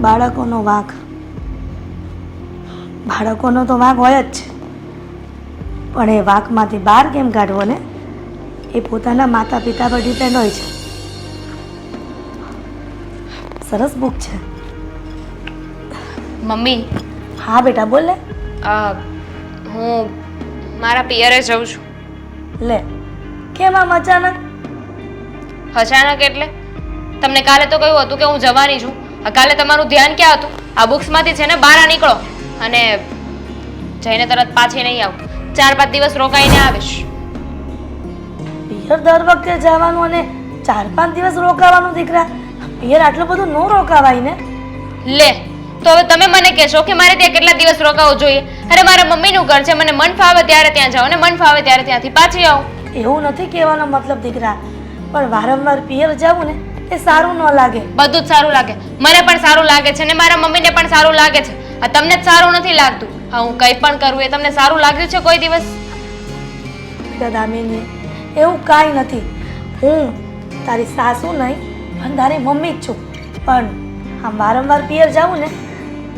બાળકોનો વાંક બાળકોનો તો વાંક હોય જ છે. પણ એ વાંકમાંથી બહાર કેમ કાઢવો ને? એ પોતાના માતા પિતા પર ડિપેન્ડ હોય છે. સરસ બુક છે. મમ્મી. હા બેટા બોલ ને. હું મારા પિયરે જઉં છું. લે કેમ આમ અચાનક? અચાનક એટલે? તમને કાલે તો કહ્યું હતું કે હું જવાની છું. આ કાલે તમારું ધ્યાન ક્યાં હતું? આ બુક્સમાંથી છે ને બહાર નીકળો. અને જઈને તરત પાછી નહીં આવું. ચાર પાંચ દિવસ રોકાઈને આવીશ. પિયર દર વખતે જવાનું અને ચાર પાંચ દિવસ રોકાવાનું દીકરા. પિયર આટલું બધું ન રોકાવાય ને? લે તો હવે તમે મને કહેશો કે મારે ત્યાં કેટલા દિવસ રોકાવું જોઈએ? અરે મારા મમ્મીનું ઘર છે મને મન ફાવે ત્યારે ત્યાં જાઓ અને મન ફાવે ત્યારે ત્યાંથી પાછી આવું. એવું નથી કહેવાનો મતલબ દીકરા. પણ વારંવાર પિયર જવું ને એ સારું ન લાગે. બધું જ સારું લાગે. મને પણ સારું લાગે છે ને મારા મમ્મીને પણ સારું લાગે છે. આ તમને જ સારું નથી લાગતું. હા હું કંઈ પણ કરું એ તમને સારું લાગ્યું છે કોઈ દિવસ? દામિની એવું કાંઈ નથી. હું તારી સાસુ નહીં પણ તારી મમ્મી જ છું. પણ આમ વારંવાર પિયર જાઉં ને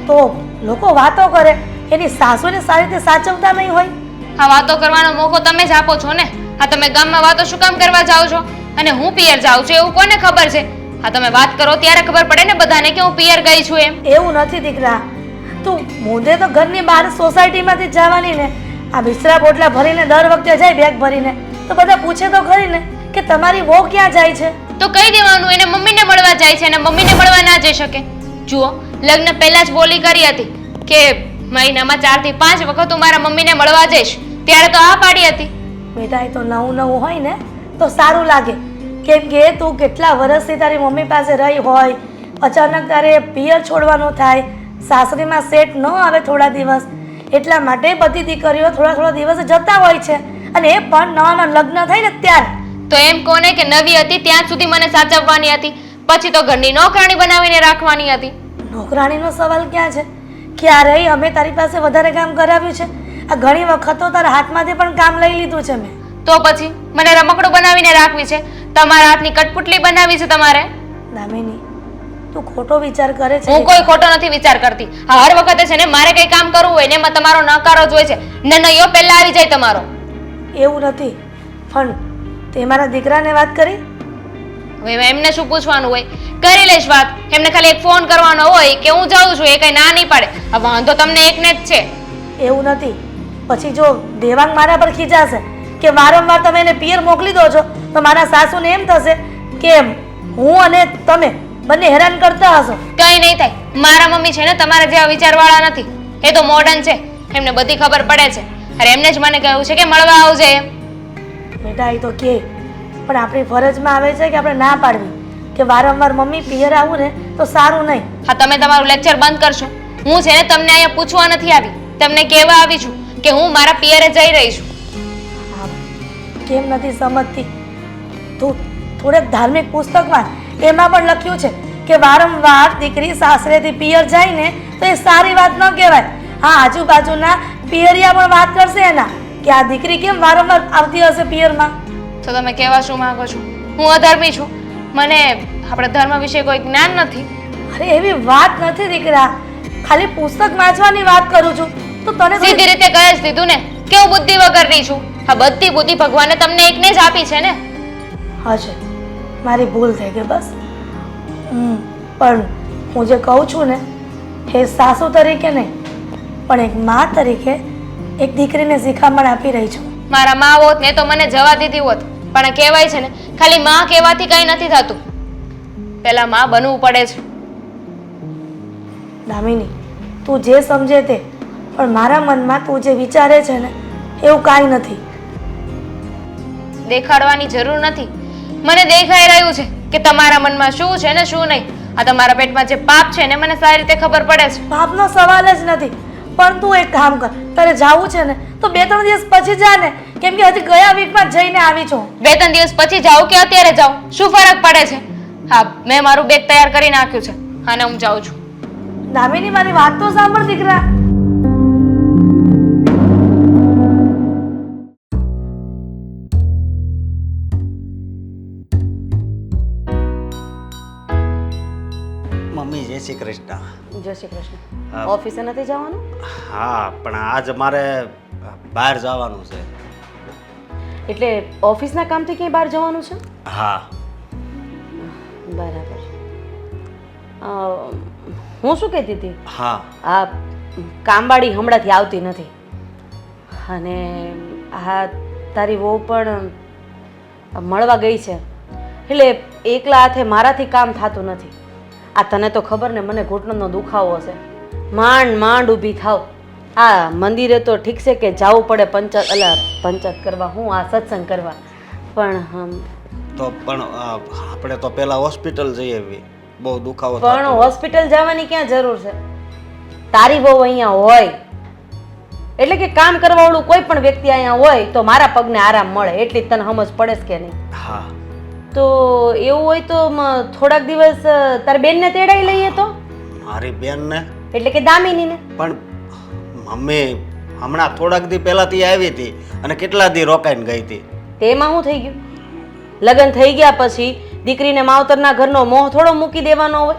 તો લોકો વાતો કરે. એની સાસુને સારી રીતે સાચવતા નહીં હોય. આ વાતો કરવાનો મોકો તમે જ આપો છો ને. આ તમે ગામમાં વાતો શું કામ કરવા જાઓ છો? અને હું પિયર જાઉં છું એવું કોને ખબર છે? આ તમે વાત કરો ત્યારે ખબર પડે ને બધાને કે હું પિયર ગઈ છું એમ. એવું નથી દીકરા. તું મુંદે તો ઘરની બહાર સોસાયટીમાંથી જવાની ને. આ બિસ્તરા બોટલા ભરીને દર વખતે જાય બેગ ભરીને. તો બધા પૂછે તો ખરી ને કે તમારી વહુ ક્યાં જાય છે? તો કહી દેવાનું એને મમ્મીને મળવા જાય છે અને મમ્મીને મળવા ના જઈ શકે. જુઓ લગ્ન પહેલા જ બોલી કરી હતી કે મહિનામાં ચારથી પાંચ વખત હું મારા મમ્મીને મળવા જઈશ. ત્યારે તો આ પાડી હતી. બેટા એ તો નવું નવું હોય ને તો સારું લાગે. કેમ કે તું કેટલા વર્ષથી તારી મમ્મી પાસે રહી હોય અચાનક તારે પિયર છોડવાનું થાય સાસરીમાં સેટ ન આવે થોડા દિવસ. એટલા માટે બધી દીકરીઓ થોડા થોડા દિવસ જતા હોય છે અને એ પણ નવા નવા લગ્ન થાય ને ત્યારે. તો એમ કોને કે નવી હતી ત્યાં સુધી મને સાચવવાની હતી પછી તો ઘરની નોકરાણી બનાવીને રાખવાની હતી. નોકરાણીનો સવાલ ક્યાં છે? ક્યારેય અમે તારી પાસે વધારે કામ કરાવ્યું છે. આ ઘણી વખત તો તારા હાથમાંથી પણ કામ લઈ લીધું છે મેં. તો પછી મને રમકડું બનાવીને રાખવી છે? તમારા હાથની કટપુટલી બનાવી છે તમારે? દામિની તું ખોટો વિચાર કરે છે. હું કોઈ ખોટો નથી વિચાર કરતી. હા હર વખતે છે ને મારે કઈ કામ કરવું હોય ને એમાં તમારો નકારો જ હોય છે. નયો પહેલા આવી જાય તમારો. એવું નથી. પણ તે મારા દીકરાને વાત કરી? હવે એમને શું પૂછવાનું હોય? કરી લઈશ વાત. એમને ખાલી એક ફોન કરવાનો હોય કે હું જાઉં છું એ કઈ ના નહીં પાડે. આ વાંધો તમને એકને જ છે. એવું નથી. પછી જો દેવાંગ મારા પર ખીજાશે કે વારંવાર તમે એને પિયર મોકલી દો છો તો મારા સાસુને એમ થશે કે હું અને તમે બંને હેરાન કરતા હશો. કઈ નહીં થાય. મારા મમ્મી છે ને તમારા જેવા વિચારવાળા નથી. એ તો મોડર્ન છે. એમને બધી ખબર પડે છે. અરે એમને જ મને કહ્યું છે કે મળવા આવજે એમ. બેટા એ તો કે. પણ આપણી ફરજમાં આવે છે કે આપણે ના પાડવી. કે વારંવાર મમ્મી પિયર આવું ને તો સારું નહીં. હા તમે તમારું લેક્ચર બંધ કરશો. હું છે ને તમને અહીંયા પૂછવા નથી આવી. તમને કહેવા આવી છું કે હું મારા પિયરે જઈ રહી છું. કેમ નથી સમજતી? તું થોડેક ધાર્મિક પુસ્તકમાં એમાં પણ લખ્યું છે કે વારંવાર દીકરી સાસરેથી પિયર જાય ને તો એ સારી વાત ન કહેવાય. હા આજુબાજુના પિયરિયા પણ વાત કરશે એના કે આ દીકરી કેમ વારંવાર આવતી હશે પિયરમાં? તો તમે કહેવા શું માંગો છો? હું અધર્મી છું. મને આપણે ધર્મ વિશે કોઈ જ્ઞાન નથી. અરે એવી વાત નથી દીકરા. ખાલી પુસ્તક વાંચવાની વાત કરું છું. તો તને સીધી રીતે કહે જ દીધું ને. કે હું બુદ્ધિ વગરની છું? આ બધી બુદ્ધિ ભગવાને તમને એકને જ આપી છે ને? હશે મારી ભૂલ થઈ ગઈ બસ. હમ, પણ હું જે કહું છું ને એ સાસુ તરીકે નહીં પણ એક મા તરીકે એક દીકરીને શિખામણ આપી રહી છું. મારા મા હોત ને તો મને જવા દીધી હોત પણ કહેવાય છે ને ખાલી માં કહેવાથી કઈ નથી થતું. પેલા માં બનવું પડે છે. દામિની તું જે સમજે તે પણ મારા મનમાં તું જે વિચારે છે ને એવું કાંઈ નથી. દેખાડવાની જરૂર નથી. મને દેખાઈ રહ્યું છે કે તમારા મનમાં શું છે ને શું નહીં. આ તમારા પેટમાં જે પાપ છે ને મને સારી રીતે ખબર પડે છે. પાપનો સવાલ જ નથી. પણ તું એક કામ કર. તારે જાવું છે ને તો બે ત્રણ દિવસ પછી જા ને. કેમ કે હજી ગયા વીકમાં જઈને આવી છું. બે ત્રણ દિવસ પછી જાઉં કે અત્યારે જાઉં? શું ફરક પડે છે? હા મેં મારું બેગ તૈયાર કરી નાખ્યું છે. અને હું જાઉં છું. દામિની મારી વાત તો સાંભળ દીકરા. શ્રી કૃષ્ણ. જય શ્રી કૃષ્ણ. ઓફિસે નથી જવાનું? હા પણ આજ મારે બહાર જવાનું છે. એટલે ઓફિસના કામથી ક્યાંય બહાર જવાનું છે? હા. બરાબર. હું શું કહેતી હતી? હા. આ કામવાળી હમણાંથી આવતી નથી. અને આ તારી વહુ પણ મળવા ગઈ છે. એટલે એકલા હાથે મારાથી કામ થતું નથી. આ તને તો ખબર ને મને ઘૂંટણનો દુખાવો હશે. માંડ માંડ ઊભી થાવ. આ મંદિરે તો ઠીક છે કે જવું પડે પંચાયત અલા પંચાયત કરવા હું આ સત્સંગ કરવા. પણ હમ, તો પણ આપણે તો પહેલા હોસ્પિટલ જઈએ એવી બહુ દુખાવો પણ. હોસ્પિટલ જવાની ક્યાં જરૂર છે? તારી બહુ અહીંયા હોય. એટલે કે કામ કરવાવાળું કોઈ પણ વ્યક્તિ અહીંયા હોય તો મારા પગને આરામ મળે. એટલી તને સમજ પડે છે કે નહીં? હા. તો એવું હોય તો થોડાક દિવસ તાર બેનને તેડાઈ લઈએ તો? મારી બેનને? એટલે કે દામિનીને? પણ મમ્મી હમણાં થોડાક દી પહેલાથી આવી હતી અને કેટલા દી રોકાઈને ગઈ હતી. તેમાં શું થઈ ગયું? લગ્ન થઈ ગયા પછી દીકરીને માવતરના ઘરનો મોહ થોડો મૂકી દેવાનો હોય?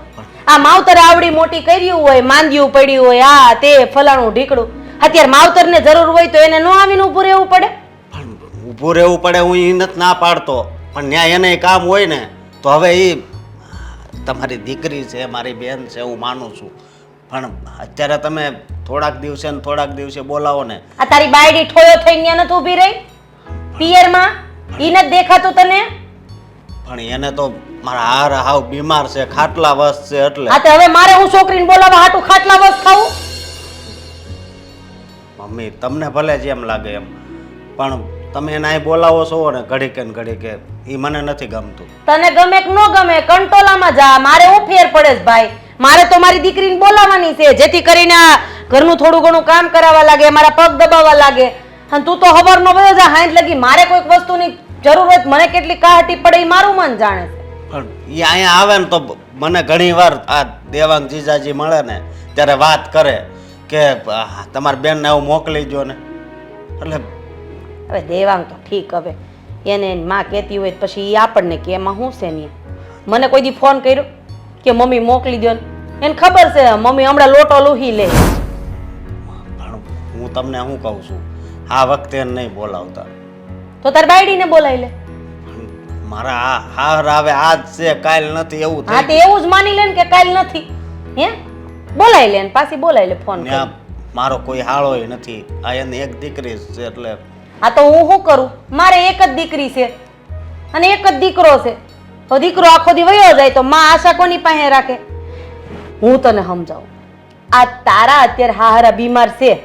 આ માવતરે આવડી મોટી કર્યું હોય માંદ્યું પડ્યું હોય આ તે ફલાણું ઢીકડું. અત્યારે માવતરને જરૂર હોય તો એને ન આવીને ઊભું રહેવું પડે? પણ ઊભું રહેવું પડે હું એ નથી ના પાડતો. પણ ન્યાય એને કામ હોય ને તો હવે એ તમારી દીકરી છે મારી બેન છે હું માનું છું. પણ અત્યારે તમે થોડાક દિવસે ને થોડાક દિવસે બોલાવો ને. આ તારી બાયડી ઠોયો થઈને ત્યાં નથી ઊભી રહી? પિયરમાં? ઈ નથી દેખાતું તને? પણ એને તો મારા હાર હાવ બીમાર છે ખાટલા વસ છે એટલે. હા તો હવે મારે હું છોકરીને બોલાવવા હાટું ખાટલા વસ ખાવું? મમ્મી તમને ભલે જેમ લાગે એમ પણ તમે એને અહીં બોલાવો છો ને ઘડીકે ને ઘડીકે એ મને નથી ગમતું. તને ગમે કે ન ગમે કંટોલામાં જા. મારે હું ફેર પડે છે ભાઈ? મારે તો મારી દીકરીને બોલાવવાની છે જેથી કરીને આ ઘરનું થોડું ઘણું કામ કરાવવા લાગે મારા પગ દબાવવા લાગે. અને તું તો ખબર ન બધો જા હાઈટ લગી. મારે કોઈક વસ્તુની જરૂરત મને કેટલી કાહટી પડે એ મારું મન જાણે છે. પણ એ અહીંયા આવે ને તો મને ઘણી વાર આ દેવાંગ જીજાજી મળે ને ત્યારે વાત કરે કે તમારી બેનને આવું મોકલી જો ને. એટલે હવે દેવાંગ તો ઠીક હવે. એને એની માં કહેતી હોય પછી એ આપણને કે એમાં શું છે ને મને કોઈ દી ફોન કર્યો કે મમ્મી મોકલી દો ને. એને ખબર છે મમ્મી હમણાં લોટો લૂહી લે. હું તમને શું કહું છું? આ વખતે નહીં બોલાવતા. તો તાર બાયડીને બોલાવી લે. મારા આ હાર આવે આજ છે કાલ નથી એવું હા તે એવું જ માની લે ને કે કાલ નથી. હે? બોલાવી લે ને પાછી બોલાવી લે ફોન મારો કોઈ હાળોય નથી. આ એની એક દીકરી છે એટલે હા તો હું શું કરું? મારે એક જ દીકરી છે અને એક જ દીકરો છે. તો દીકરો આખો દી વયો જાય તો માં આશા કોની પાસે રાખે? હું તને સમજાવું. આ તારા અત્યારે હાહારા બીમાર છે.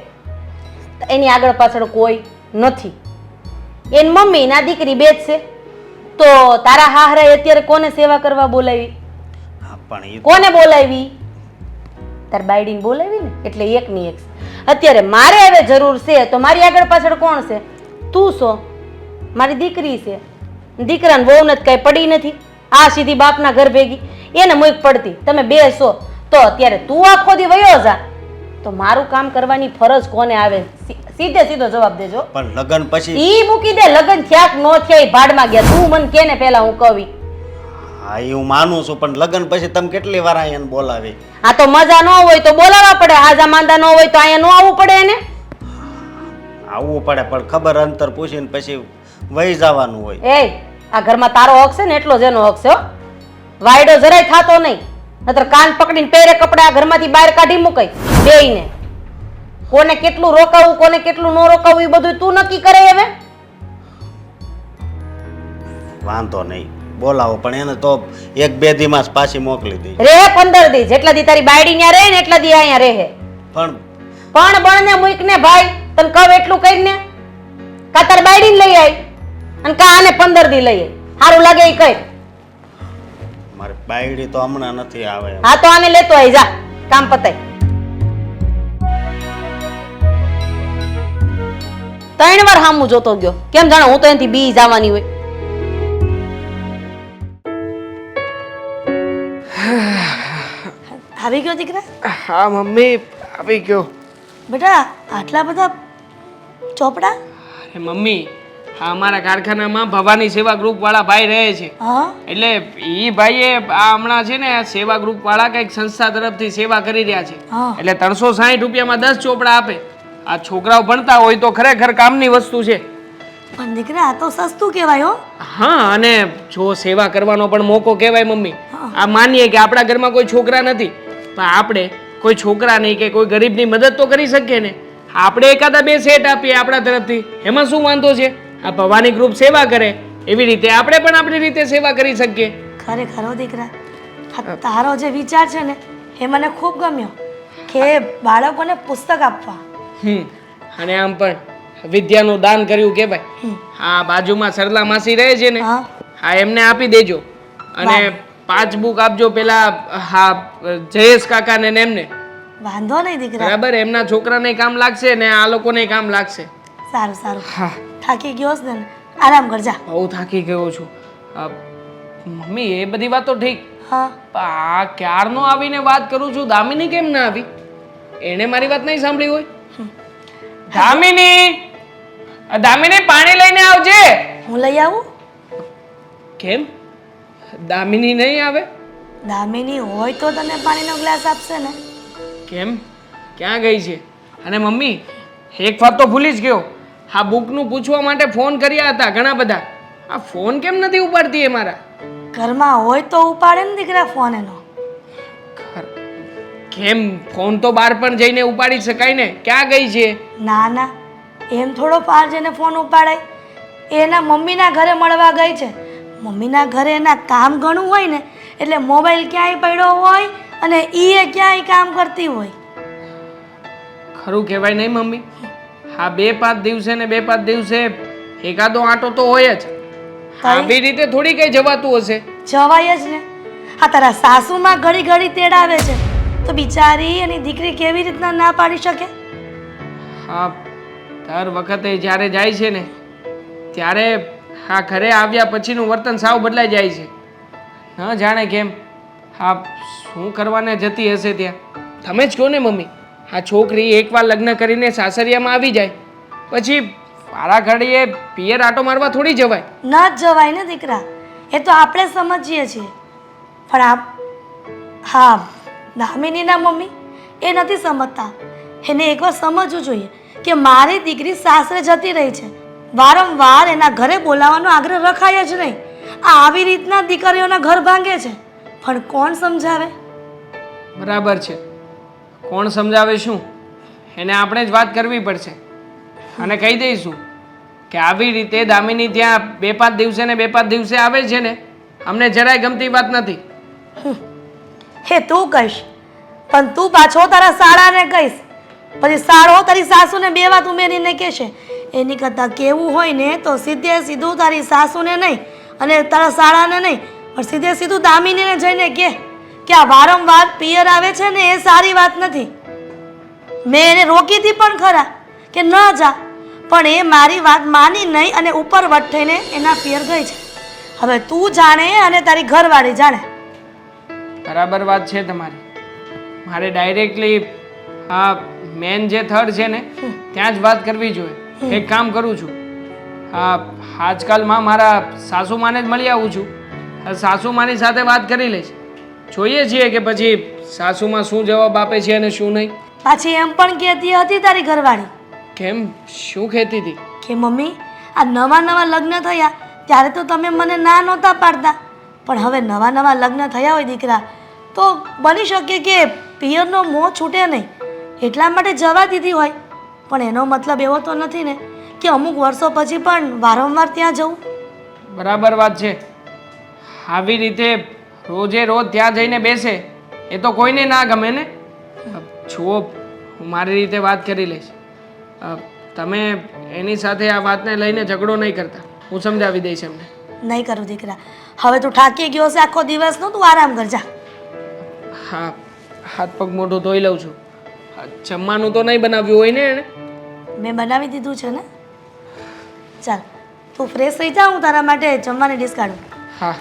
એની આગળ પાછળ કોઈ નથી. એની મમ્મી ના દીકરી બે જ છે. તો તારા હાહરા અત્યારે કોને સેવા કરવા બોલાવી? પણ કોને બોલાવી? તાર બાયડીને બોલાવી ને? એટલે એક ની એક અત્યારે મારે હવે જરૂર છે તો મારી આગળ પાછળ કોણ છે? તું છો મારી દીકરી છે. દીકરાને બહુ નથી કાંઈ પડી નથી. આ સીધી બાપના ઘર ભેગી. એને મુખ પડતી. તમે બે છો તો અત્યારે તું આખો દી વયો જા. તો મારું કામ કરવાની ફરજ કોને આવે? સીધે સીધો જવાબ દેજો. પણ લગન પછી ઈ મૂકી દે લગન થયા કે નો થયા ઈ ભાડમાં ગયા. તું મને કે ને પેલા હું કવી હા એ હું માનું છું પણ લગન પછી તમે કેટલી વાર અહીંયા બોલાવી? આ તો મજા ન હોય તો બોલાવવા પડે. આજા માંદા ન હોય તો અહીંયા ન આવવું પડે એને. આવવું પડે પણ ખબર અંતર પૂછીને પછી વહી જવાનું હોય. એ આ ઘરમાં તારો હક છે ને એટલો જ એનો હક છે હો. વાયડો જરાય થાતો નહીં. નતર કાન પકડીને પહેરે કપડા ઘરમાંથી બહાર કાઢી મૂકાય બેયને. કોને કેટલું રોકાવું કોને કેટલું ન રોકાવું એ બધું તું નક્કી કરે હવે. વાંધો નહીં. બોલાવો પણ એને તો એક બે દીમાં જ પાછી મોકલી દઈ રે પંદર દી જેટલા દી તારી બાયડી ત્યાં રહે ને એટલા દી અહીંયા રહે. પણ પણ બળને મૂક ને ભાઈ તને કહું એટલું કહીને કા તાર બાયડીને લઈ આવી અને કા આને પંદર દી લઈ આવી સારું લાગે એ કઈ. મારે બાયડી તો હમણાં નથી આવે હા તો આને લેતો આવી જા. કામ પતાય. ત્રણ વાર હામું જોતો ગયો. કેમ જાણે હું તો એનાથી બી જવાની હોય. આવી ગયો દીકરા? હા મમ્મી આવી ગયો. બેટા આટલા બધા ચોપડા? અરે મમ્મી આ અમારા કારખાનામાં ભવાની સેવા ગ્રુપ વાળા ભાઈ રહે છે. એટલે એ ભાઈએ આ હમણાં છે ને સેવા ગ્રુપ વાળા કંઈક સંસ્થા તરફથી સેવા કરી રહ્યા છે. એટલે ત્રણસો સાહીઠ રૂપિયામાં દસ ચોપડા આપે. આ છોકરાઓ ભણતા હોય તો ખરેખર કામની વસ્તુ છે. પણ દીકરા આ તો સસ્તું કહેવાય હો. હા અને જો સેવા કરવાનો પણ મોકો કહેવાય મમ્મી. આ માનીએ કે આપણા ઘરમાં કોઈ છોકરા નથી. પણ આપણે કોઈ છોકરા નહીં કે કોઈ ગરીબની મદદ તો કરી શકીએ ને? આપણે એકાદા બે સેટ આપીએ આપણા તરફથી. એમાં શું વાંધો છે? આ ભવાની ગ્રુપ સેવા કરે. એવી રીતે આપણે પણ આપણી રીતે સેવા કરી શકીએ. ખરેખર હો દીકરા. આ તારો જે વિચાર છે ને એ મને ખૂબ ગમ્યો કે બાળકોને પુસ્તક આપવા. હમ. અને આમ પણ વિદ્યાનું દાન કર્યું કે ભાઈ હા બાજુમાં સરલા માસી રહે છે ને હા. હા એમને આપી દેજો. અને પાંચ બુક આપજો પેલા હા જયેશ કાકાને ને એમને. વાંધો નહીં દીકરા. બરાબર એમના છોકરાને કામ લાગશે ને આ લોકોને કામ લાગશે. સારું સારું. હા. થાકી ગયો છે ને આરામ કરજા. બહુ થાકી ગયો છું. અ, મમ્મી એ બધી વાતો ઠીક? હા. પણ આ ક્યારનો આવીને વાત કરું છું? દામિની કેમ ના આવી? એણે મારી વાત નહીં સાંભળી હોય? દામિની! અ, દામિની પાણી લઈને આવજે! હું લઈ આવું? કેમ? દામિની નહીં આવે? દામિની હોય તો તને પાણીનો ગ્લાસ આપશે ને. કેમ ક્યાં ગઈ છે? અને મમ્મી એક વાત તો ભૂલી જ ગયો. આ બુકનું પૂછવા માટે ફોન કર્યા હતા ઘણા બધા. આ ફોન કેમ નથી ઉપાડતી એ મારા? ઘરમાં હોય તો ઉપાડે ને દીકરા ફોન એનો. કેમ? ફોન તો બહાર પણ જઈને ઉપાડી શકાય ને. ક્યાં ગઈ છે? ના ના. એમ થોડો પાર જઈને ફોન ઉપાડાય. એના મમ્મીના ઘરે મળવા ગઈ છે. મમ્મીના ઘરે એના કામ ઘણું હોય ને એટલે મોબાઈલ ક્યાંય પડ્યો હોય અને ઈ ક્યાંય કામ કરતી હોય. ખરું કહેવાય નહીં મમ્મી. હા બે પાંચ દિવસે ને બે પાંચ દિવસે એકાદો આંટો તો હોય જ. આવી રીતે થોડી કઈ જવાતું હશે. જવાય જ ને. આ તારા સાસુમાં ઘડી ઘડી તેડાવે છે. તો બિચારી એની દીકરી કેવી રીતના ના પાડી શકે? હા દર વખતે જ્યારે જાય છે ને ત્યારે હા ઘરે આવ્યા પછીનું વર્તન સાવ બદલાઈ જાય છે. ન જાણે કેમ. હા, શું કરવાને જતી હશે ત્યાં? તમે જ કહો ને, મમ્મી. આ છોકરી એકવાર લગ્ન કરીને સાસરિયામાં આવી જાય. પછી વારા ઘડીએ પિયર આટો મારવા થોડી જવાય. ન જ જવાય ને, દીકરા. એ તો આપણે સમજીએ છીએ. પણ આ, હા, દામિનીના મમ્મી એ નથી સમજતા. એને એકવાર સમજવું જોઈએ કે મારી દીકરી સાસરે જતી રહી છે. વારંવાર એના ઘરે બોલાવવાનો આગ્રહ રખાય જ નહીં. આ આવી રીતના દીકરીઓના ઘર ભાંગે છે. પણ કોણ સમજાવે? બરાબર છે. કોણ સમજાવે શું? એને આપણે જ વાત કરવી પડશે. અને કહી દઈશું કે આવી રીતે દામિની ત્યાં બે પાંચ દિવસે ને બે પાંચ દિવસે આવે છે ને અમને જરાય ગમતી વાત નથી. હે તું કહીશ. પણ તું પાછો તારા શાળાને કહીશ. પછી સાળો તારી સાસુને બે વાત ઉમેરીને કહેશે એની કરતાં કેવું હોય ને તો સીધે સીધું તારી સાસુને નહીં અને તારા શાળાને નહીં. પણ સીધે સીધું દામિનીને જઈને કહે કે આ વારંવાર પિયર આવે છે ને એ સારી વાત નથી. મેં એને રોકી હતી પણ ખરા કે ન જા પણ એ મારી વાત માની નહીં અને ઉપર વટ થઈને એના પિયર ગઈ છે. હવે તું જાણે અને તારી ઘરવાળી જાણે. બરાબર વાત છે તમારી. મારે ડાયરેક્ટલી આ મેન જે થર્ડ છે ને ત્યાં જ વાત કરવી જોઈએ. એક કામ કરું છું. હા આજકાલમાં મારા સાસુમાને જ મળી આવું છું. સાસુમાની સાથે વાત કરી લઈશ. જોઈએ છીએ કે પછી સાસુમાં શું જવાબ આપે છે અને શું નહીં. પાછી એમ પણ કહેતી હતી તારી ઘરવાળી. કેમ? શું કહેતી હતી? કે મમ્મી આ નવા નવા લગ્ન થયા ત્યારે તો તમે મને ના નહોતા પાડતા. પણ હવે નવા નવા લગ્ન થયા હોય દીકરા તો બની શકે કે પિયરનો મોં છૂટે નહીં. એટલા માટે જવા દીધી હોય. પણ એનો મતલબ એવો તો નથી ને કે અમુક વર્ષો પછી પણ વારંવાર ત્યાં જવું. બરાબર વાત છે. આવી રીતે રોજે રોજ ત્યાં જઈને બેસે એ તો કોઈને ના ગમે ને? જુઓ હું મારી રીતે વાત કરી લઈશ. તમે એની સાથે આ વાતને લઈને ઝઘડો નહીં કરતા. હું સમજાવી દઈશ એમને. નહીં કરું દીકરા. હવે તું થાકી ગયો છે આખો દિવસનો તું આરામ કરજા હા હાથ પગ મોઢું ધોઈ લઉં છું. જમવાનું તો નહીં બનાવ્યું હોય ને એણે? મેં બનાવી દીધું છે ને? ચાલ તું ફ્રેશ થઈ જા હું તારા માટે જમવાની ડિશ કાઢું. હા.